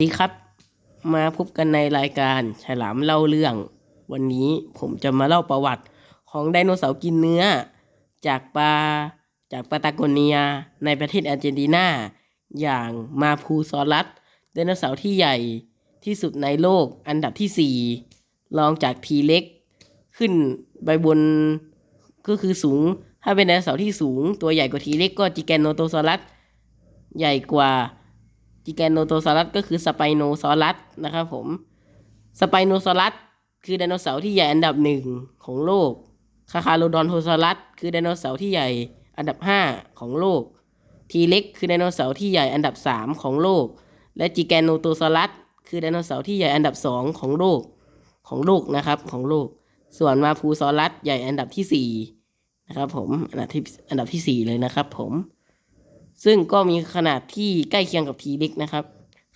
สวัสดีครับ มาพบกันในรายการฉลามเล่าเรื่อง วันนี้ผมจะมาเล่าประวัติของไดโนเสาร์กินเนื้อ จากปลาจากปาตาโกเนียในประเทศอาร์เจนตินาอย่างมาพูซอรัสไดโนเสาร์ที่ใหญ่ที่สุดในโลกอันดับที่ 4 รองจากทีเล็ก ขึ้นไปบนก็คือสูง ถ้าเป็นไดโนเสาร์ที่สูง ตัวใหญ่กว่าทีเล็กก็จิแกนโนโตซอรัสใหญ่กว่า จิแกนโนโตซอรัสก็คือสไปโนซอรัสนะครับผมสไปโนซอรัสคือไดโนเสาร์ที่ใหญ่อันดับหนึ่งของโลก คาคาโลดอนโทซอรัสคือไดโนเสาร์ที่ใหญ่อันดับห้าของโลก ทีเล็กคือไดโนเสาร์ที่ใหญ่อันดับสามของโลก และจิแกนโนโตซอรัสคือไดโนเสาร์ที่ใหญ่อันดับสองของโลกของโลกนะครับของโลก ส่วนมาพูซอรัสใหญ่อันดับที่สี่นะครับผมอันดับที่อันดับที่สี่เลยนะครับผม ซึ่งก็มีขนาดที่ใกล้เคียงกับทีเล็กนะครับ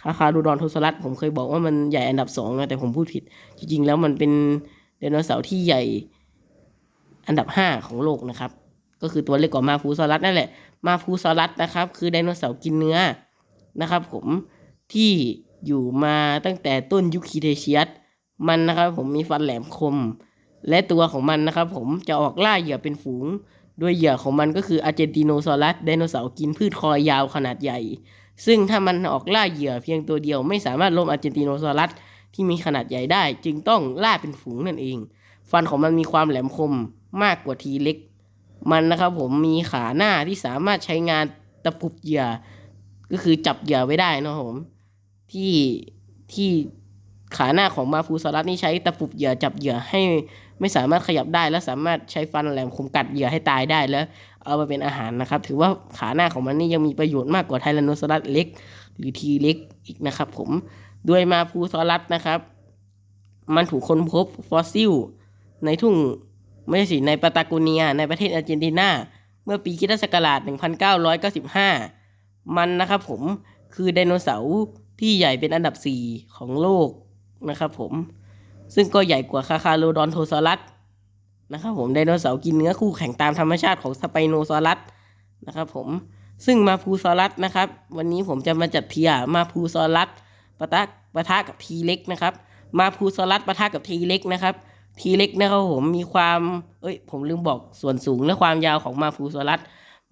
คาคาดูดอนโทสลัสผมเคยบอกว่ามันใหญ่อันดับสองนะแต่ผมพูดผิด จริงๆ แล้วมันเป็นไดโนเสาร์ที่ใหญ่อันดับห้าของโลกนะครับ ก็คือตัวเล็กกว่ามาพูซอรัสนั่นแหละ มาพูซอรัสนะครับ คือไดโนเสาร์กินเนื้อนะครับ ผมที่อยู่มาตั้งแต่ต้นยุคคีเทเชียสมันนะครับ ผมมีฟันแหลมคม และตัวของมันนะครับ ผมจะออกล่าเหยื่อเป็นฝูง โดยเหยื่อของมันก็คืออาร์เจนติโนซอรัสไดโนเสาร์กินพืชคอยาวขนาดใหญ่ ซึ่งถ้ามันออกล่าเหยื่อเพียงตัวเดียวไม่สามารถล้มอาร์เจนติโนซอรัสที่มีขนาดใหญ่ได้ จึงต้องล่าเป็นฝูงนั่นเอง ฟันของมันมีความแหลมคมมากกว่าทีเล็ก มันนะครับผมมีขาหน้าที่สามารถใช้งานตะปุบเหยื่อ ก็คือจับเหยื่อไว้ได้นะครับผมที่ที่ขาหน้าของมาฟูซอรัสนี่ใช้ตะปุบเหยื่อจับเหยื่อให้ ไม่สามารถขยับได้และสามารถใช้ฟันแหลมคมกัดเหยื่อให้ตายได้แล้ว เอามาเป็นอาหารนะครับ ถือว่าขาหน้าของมันนี่ยังมีประโยชน์มากกว่าไทแรนโนซอรัสเล็ก หรือทีเล็กอีกนะครับ ผมด้วยมาพูซอรัสนะครับ มันถูกค้นพบฟอสซิล ในทุ่งไม่ใช่สิในปาตาโกเนีย ในประเทศอาร์เจนตินาเมื่อปีคิศักราช1995 มันนะครับผมคือไดโนเสาร์ที่ใหญ่เป็นอันดับ 4 ของโลกนะครับผม ซึ่งก็ใหญ่กว่าคาคาโลดอนโทซอรัสนะครับผมไดโนเสาร์กินเนื้อคู่แข่งตามธรรมชาติของสไปโนซอรัสนะครับผมซึ่งมาพูซอรัสนะครับ วันนี้ผมจะมาจัดเทียมาพูซอรัสปะทะปะทะกับทีเล็กนะครับ มาพูซอรัสปะทะกับทีเล็กนะครับทีเล็กนะครับผมมีความเอ้ยผมลืมบอกส่วนสูงและความยาวของมาพูซอรัส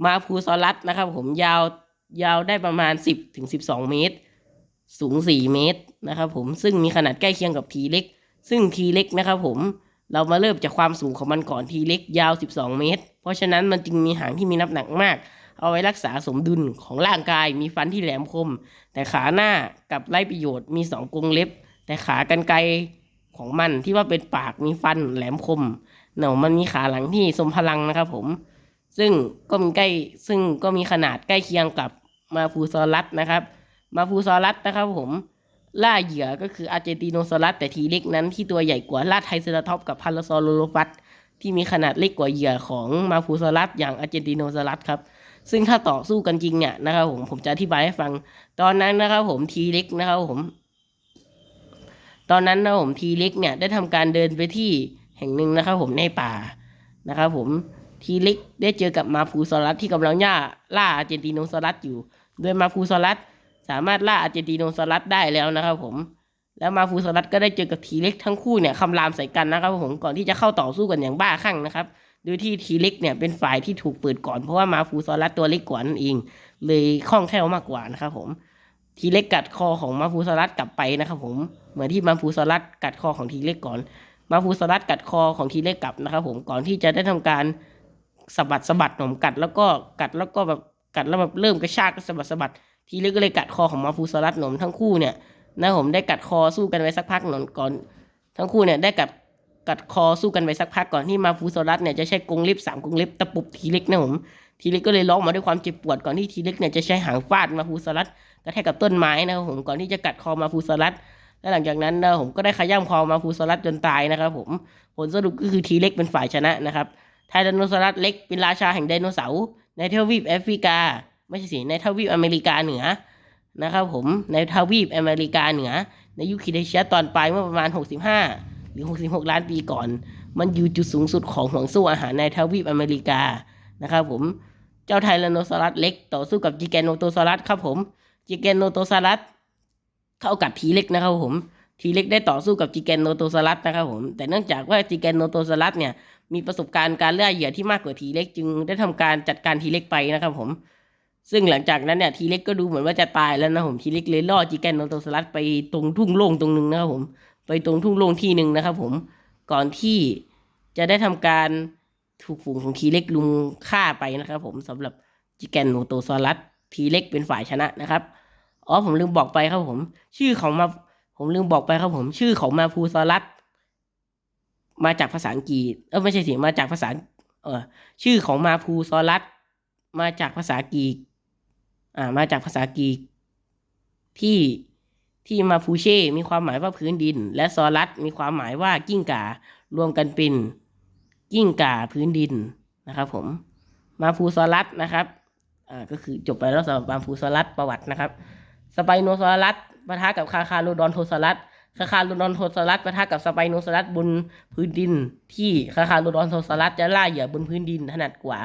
มาพูซอรัสนะครับ ผมยาวยาวได้ประมาณ 10ถึง12 เมตร สูง 4 เมตรนะครับผมซึ่งมีขนาดใกล้เคียงกับทีเล็ก ซึ่งทีเล็กนะครับผมเรามาเริ่มจากความสูงของมันก่อนทีเล็กยาว 12 เมตร เพราะฉะนั้นมันจึงมีหางที่มีน้ำหนักมาก เอาไว้รักษาสมดุลของร่างกาย มีฟันที่แหลมคม แต่ขาหน้ากับไร้ประโยชน์มีสองกรงเล็บ แต่ขากรรไกรของมันที่ว่าเป็นปากมีฟันแหลมคมเนามันมีขาหลังที่ทรงพลังนะครับผม ซึ่งก็มีใกล้ซึ่งก็มีขนาดใกล้เคียงกับมาพูซอรัสนะครับ มาพูซอรัสนะครับผม ล่าเหยื่อก็คืออาร์เจนติโนซอรัสแต่ทีเล็กนั้นที่ตัวใหญ่กว่าล่าไทเซราทอปกับพาราซอโลโลฟัสที่มีขนาดเล็กกว่าเหยื่อของมาพูซอรัสอย่างอาร์เจนติโนซอรัสครับซึ่งถ้าต่อสู้กันจริงเนี่ยนะครับผมผมจะอธิบายให้ฟัง ตอนนั้นนะครับผมทีเล็กนะครับผม ตอนนั้นนะครับผมทีเล็กเนี่ยได้ทำการเดินไปที่แห่งหนึ่งนะครับผมในป่านะครับผมทีเล็กได้เจอกับมาพูซอรัสที่กำลังย่าล่าอาร์เจนติโนซอรัสอยู่ โดยมาพูซอรัส สามารถล่าอาเจติโนซอรัสได้แล้วนะครับผม แล้วมาฟูซอรัสก็ได้เจอกับทีเล็กทั้งคู่เนี่ยคำรามใส่กันนะครับผมก่อนที่จะเข้าต่อสู้กันอย่างบ้าคลั่งนะครับโดยที่ทีเล็กเนี่ยเป็นฝ่ายที่ถูกเปิดก่อนเพราะว่ามาฟูซอรัสตัวเล็กกว่านั่นเอง เลยคล่องแคล่วมากกว่านะครับผมทีเล็กกัดคอของมาฟูซอรัสกลับไปนะครับผมเหมือนที่มาฟูซอรัสกัดคอของทีเล็กก่อน มาฟูซอรัสกัดคอของทีเล็กกลับนะครับผมก่อนที่จะได้ทำการสะบัดสะบัดหนมกัดแล้วก็กัดแล้วก็แบบกัดแล้วแบบเริ่มกระชากก็สะบัดสะบัด ทีเล็กก็เลยกัดคอของมาฟูซอรัสหนมทั้งคู่เนี่ยนะผมได้กัดคอสู้กันไว้สักพักหนมก่อน ทั้งคู่เนี่ยได้กัดกัดคอสู้กันไปสักพักก่อนที่มาฟูซอรัสเนี่ยจะใช้กรงเล็บสามกรงเล็บตะปุบทีเล็กนะผมทีเล็กก็เลยร้องมาด้วยความเจ็บปวดก่อนที่ทีเล็กเนี่ยจะใช้หางฟาดมาฟูซอรัสกระแทกกับต้นไม้นะครับผมก่อนที่จะกัดคอมาฟูซอรัสและหลังจากนั้นนะผมก็ได้ขย้ำคอมาฟูซอรัสจนตายนะครับผมผลสรุปก็คือทีเล็กเป็นฝ่ายชนะนะครับไทแรนโนซอรัสเล็กเป็นราชาแห่งไดโนเสาร์ในทวีปแอฟริกา ไม่ใช่สิในทวีปอเมริกาเหนือนะครับผมในทวีปอเมริกาเหนือ ในยุคครีเทเชียตอนปลายเมื่อประมาณ 65 หรือ 66 ล้านปีก่อน มันอยู่จุดสูงสุดของห่วงโซ่อาหารในทวีปอเมริกานะครับผมเจ้าไทแรนโนซอรัสเล็กต่อสู้กับจิแกนโนโตซอรัสครับผมจิแกนโนโตซอรัสเท่ากับทีเล็กนะครับผมทีเล็กได้ต่อสู้กับจีแกนโนโตซารัสนะครับผม แต่เนื่องจากว่าจีแกนโนโตซารัสเนี่ยมีประสบการณ์การล่าเหยื่อที่มากกว่าทีเล็กจึงได้ทำการจัดการทีเล็กไปนะครับผม ซึ่งหลังจากนั้นเนี่ยทีเล็กก็ดูเหมือนว่าจะตายแล้วนะผมทีเล็กเลยล่อจีแกนโนโตซารัสไปตรงทุ่งโล่งตรงหนึ่งนะครับผม ไปตรงทุ่งโล่งที่หนึ่งนะครับผมก่อนที่จะได้ทำการถูกฝูงของทีเล็กลุมฆ่าไปนะครับผมสำหรับจิแกนโนโตซอรัสทีเล็กเป็นฝ่ายชนะนะครับอ๋อผมลืมบอกไปครับผม ชื่อของมาผมลืมบอกไปครับผม ชื่อของมาพูซอรัสมาจากภาษาอังกฤษเออไม่ใช่สิมาจากภาษา เออชื่อของมาพูซอรัสมาจากภาษากรีก อ่ามาจากภาษากรีกที่ที่มาฟูเช่ มีความหมายว่าพื้นดิน และซอรัสมีความหมายว่ากิ้งก่ารวมกันเป็นกิ้งก่าพื้นดินนะครับ ผม มาฟูซอรัสนะครับอ่าก็คือจบไปแล้วสำหรับมาฟูซอรัสประวัตินะครับ สไปโนซอรัสปะทะกับคาคาโรดอนโทซอรัส คาคาโลดอนโทซอรัสปะทะกับสไปโนซอรัสบนพื้นดิน ที่คาคาโลดอนโทซอรัสจะล่าเหยื่อบนพื้นดินถนัดกว่า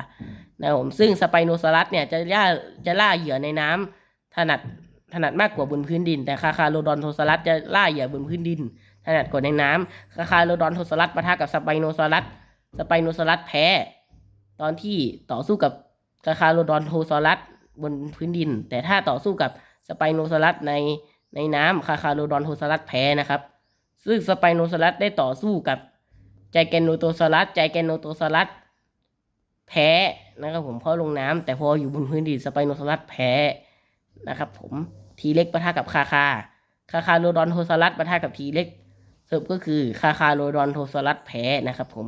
นะครับผมซึ่งสไปโนซอรัสเนี่ยจะล่าจะล่าเหยื่อในน้ำถนัดถนัดมากกว่าบนพื้นดิน แต่คาคาโลดอนโทซารัสจะล่าเหยื่อบนพื้นดิน ถนัดกว่าในน้ำคาคาโลดอนโทซารัสปะทะกับสไปโนซารัสสไปโนซารัสแพ้ ตอนที่ต่อสู้กับคาคาโลดอนโทซารัสบนพื้นดิน แต่ถ้าต่อสู้กับสไปโนซารัสใน ในน้ำคาคาโลดอนโทซารัสแพ้นะครับ ซึ่งสไปโนซารัสได้ต่อสู้กับไจแกนโนโตซารัสไจแกนโนโตซารัสแพ้นะครับผมเพราะลงน้ำแต่พออยู่บนพื้นดินสไปโนซารัสแพ้นะครับ ผมทีเล็กปะทะกับคาคาคาคาโลดอนโทซารัสปะทะกับทีเล็กสรุปก็คือคาคาโลดอนโทซารัสแพ้นะครับ ผม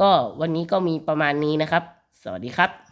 ก็วันนี้ก็มีประมาณนี้นะครับ สวัสดีครับ